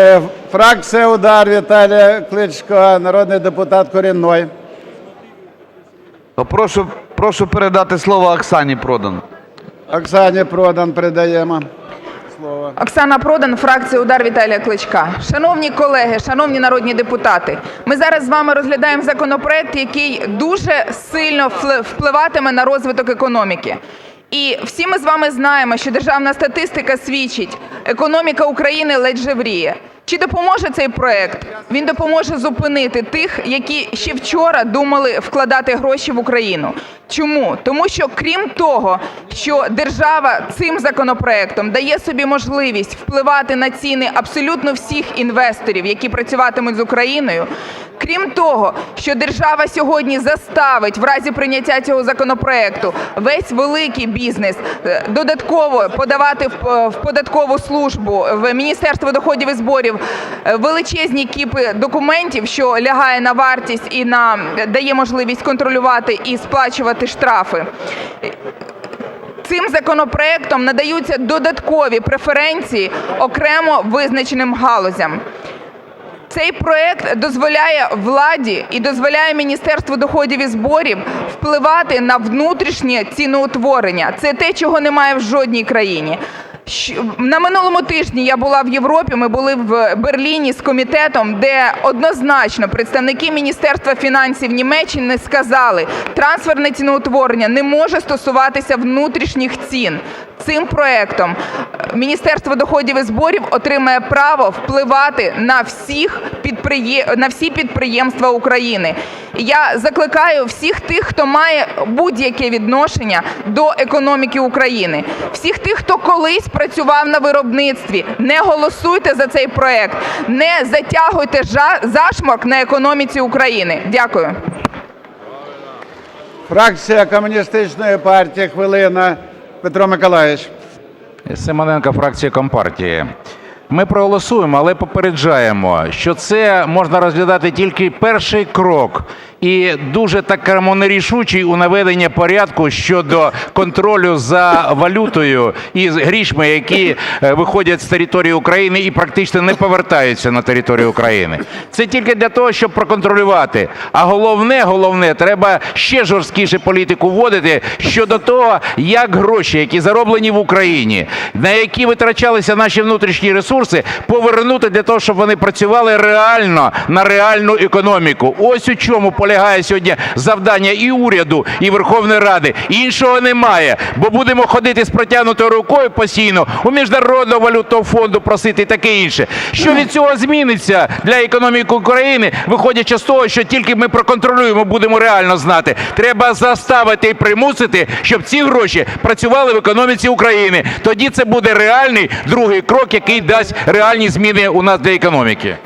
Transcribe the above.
Е, Фракція Удар Віталія Кличко, народний депутат Корінной. Прошу, прошу передати слово Оксані Продан. Оксані Продан передаємо слово. Оксана Продан, фракція Удар Віталія Кличка. Шановні колеги, шановні народні депутати, ми зараз з вами розглядаємо законопроект, який дуже сильно впли- впливатиме на розвиток економіки. І всі ми з вами знаємо, що державна статистика свідчить, економіка України ледь жевріє. Чи допоможе цей проект? Він допоможе зупинити тих, які ще вчора думали вкладати гроші в Україну. Чому? Тому що крім того, що держава цим законопроектом дає собі можливість впливати на ціни абсолютно всіх інвесторів, які працюватимуть з Україною. Крім того, що держава сьогодні заставить в разі прийняття цього законопроекту весь великий бізнес е, додатково подавати в е, податкову службу в Міністерство доходів і зборів е, величезні кіпи документів, що лягає на вартість і на дає можливість контролювати і сплачувати штрафи. Цим законопроектом надаються додаткові преференції окремо визначеним галузям. Цей проект дозволяє владі і дозволяє Міністерству доходів і зборів впливати на внутрішнє ціноутворення. Це те, чого немає в жодній країні. На минулому тижні я була в Європі. Ми були в Берліні з комітетом, де однозначно представники Міністерства фінансів Німеччини сказали, трансферне ціноутворення не може стосуватися внутрішніх цін. Цим проектом е, Міністерство доходів і зборів отримає право впливати на всіх підприє... на всі підприємства України. Я закликаю всіх тих, хто має будь-яке відношення до економіки України, всіх тих, хто колись працював на виробництві, не голосуйте за цей проект, не затягуйте жа- зашморк на економіці України. Дякую. Фракція Комуністичної партії хвилина. Петро Миколаївич. Симоненко, фракція Компартії. Ми проголосуємо, але попереджаємо, що це можна розглядати тільки перший крок і дуже такому нерішучий у наведення порядку щодо контролю за валютою і грішми, які е, виходять з території України і практично не повертаються на територію України. Це тільки для того, щоб проконтролювати. А головне, головне, треба ще жорсткіше політику вводити щодо того, як гроші, які зароблені в Україні, на які витрачалися наші внутрішні ресурси, повернути для того, щоб вони працювали реально на реальну економіку. Ось у чому полягає сьогодні завдання і уряду, і Верховної Ради. Іншого немає, бо будемо ходити з протягнутою рукою постійно у міжнародного валютного фонду просити таке інше. Що від цього зміниться для економіки України, виходячи з того, що тільки ми проконтролюємо, будемо реально знати. Треба заставити і примусити, щоб ці гроші працювали в економіці України. Тоді це буде реальний другий крок, який дасть реальні зміни у нас для економіки.